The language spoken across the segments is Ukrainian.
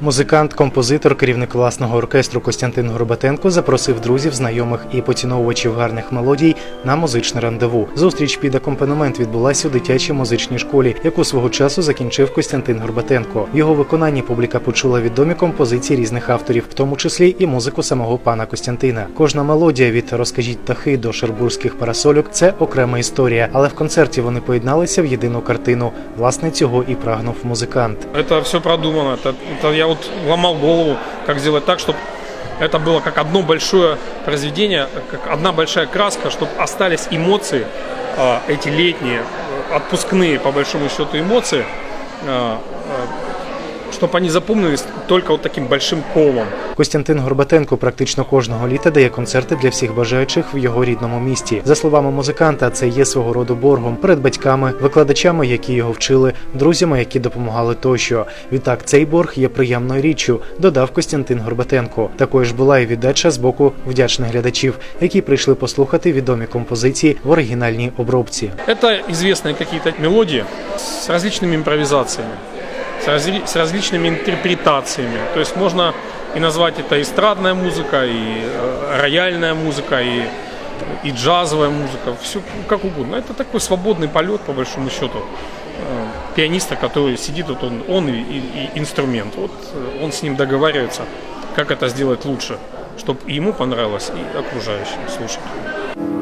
Музикант, композитор, керівник власного оркестру Костянтин Горбатенко запросив друзів, знайомих і поціновувачів гарних мелодій на музичне рандеву. Зустріч під акомпанемент відбулася у дитячій музичній школі, яку свого часу закінчив Костянтин Горбатенко. В його виконанні публіка почула відомі композиції різних авторів, в тому числі і музику самого пана Костянтина. Кожна мелодія від розкажіть птахи до шербурзьких парасольок це окрема історія, але в концерті вони поєдналися в єдину картину. Власне цього і прагнув музикант. Это все продумано. Это, это я вот ломал голову, как сделать так, чтобы это было как одно большое произведение, как одна большая краска, чтобы остались эмоции, а, эти летние, э, отпускные, по большому счету, эмоции, чтобы они запомнились только вот таким большим колом. Костянтин Горбатенко практично кожного літа дає концерти для всіх бажаючих в його рідному місті. За словами музиканта, це є свого роду боргом перед батьками, викладачами, які його вчили, друзями, які допомагали тощо. Відтак, цей борг є приємною річчю, додав Костянтин Горбатенко. Такою ж була і віддача з боку вдячних глядачів, які прийшли послухати відомі композиції в оригінальній обробці. Это известные какие-то мелодии с различными импровизациями, С, разли- с различными интерпретациями. То есть можно и назвать это эстрадная музыка, и э, рояльная музыка, и, и джазовая музыка, все как угодно. Это такой свободный полет, по большому счету, э, пианиста, который сидит, вот он, он и, и- и инструмент. Вот э, он с ним договаривается, как это сделать лучше, чтобы ему понравилось, и окружающим слушателям.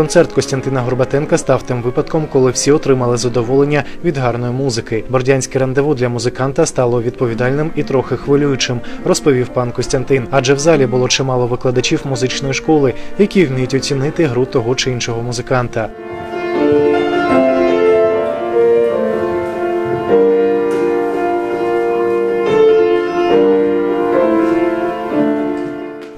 Концерт Костянтина Горбатенка став тим випадком, коли всі отримали задоволення від гарної музики. Бордянське рандеву для музиканта стало відповідальним і трохи хвилюючим, розповів пан Костянтин. Адже в залі було чимало викладачів музичної школи, які вміють оцінити гру того чи іншого музиканта.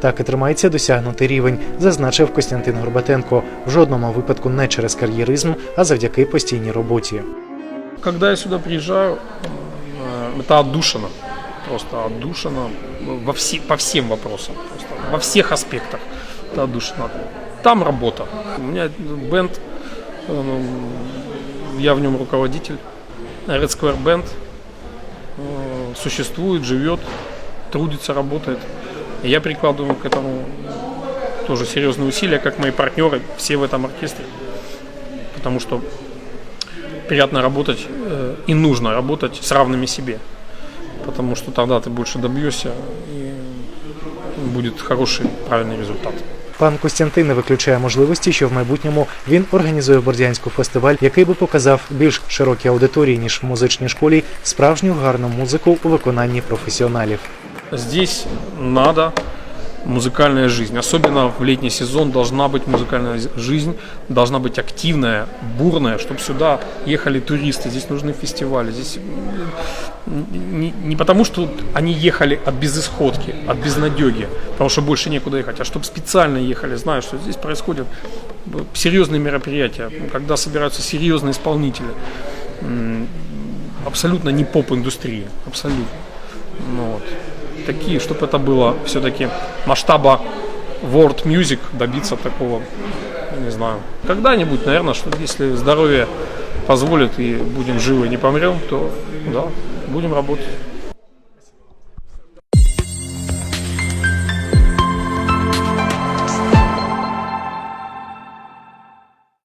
Так і тримається досягнутий рівень, зазначив Костянтин Горбатенко. В жодному випадку не через кар'єризм, а завдяки постійній роботі. Когда я сюда приезжаю, э, это отдушина. Просто отдушина во все, по всем вопросам. Просто во всех аспектах. Это отдушина. Там работа. У меня бенд, э, я в нем руководитель. Red Square Band э, существует, живет, трудится, работает. И я прикладываю к этому тоже серьезные усилия, как мои партнеры, все в этом оркестре. Потому что приятно работать э, и нужно работать с равными себе. Потому что тогда ты больше добьешься и будет хороший, правильный результат. Пан Костянтин не виключає можливості, що в майбутньому він організує в Бордянську фестиваль, який би показав більш широкій аудиторії ніж в музичній школі справжню гарну музику у виконанні професіоналів. Здесь надо музыкальная жизнь. Особенно в летний сезон должна быть музыкальная жизнь, должна быть активная, бурная, чтобы сюда ехали туристы. Здесь нужны фестивали. Здесь не, не потому, что они ехали от безысходки, от безнадеги, потому что больше некуда ехать, а чтобы специально ехали, зная, что здесь происходят э, серьезные мероприятия, когда собираются серьезные исполнители. Абсолютно не поп-индустрия, абсолютно. Ну, вот. Такие, чтобы это было все-таки масштаба world music, добиться такого, не знаю. Когда-нибудь, наверное, что если здоровье позволит и будем живы, не помрем, то да, будем работать.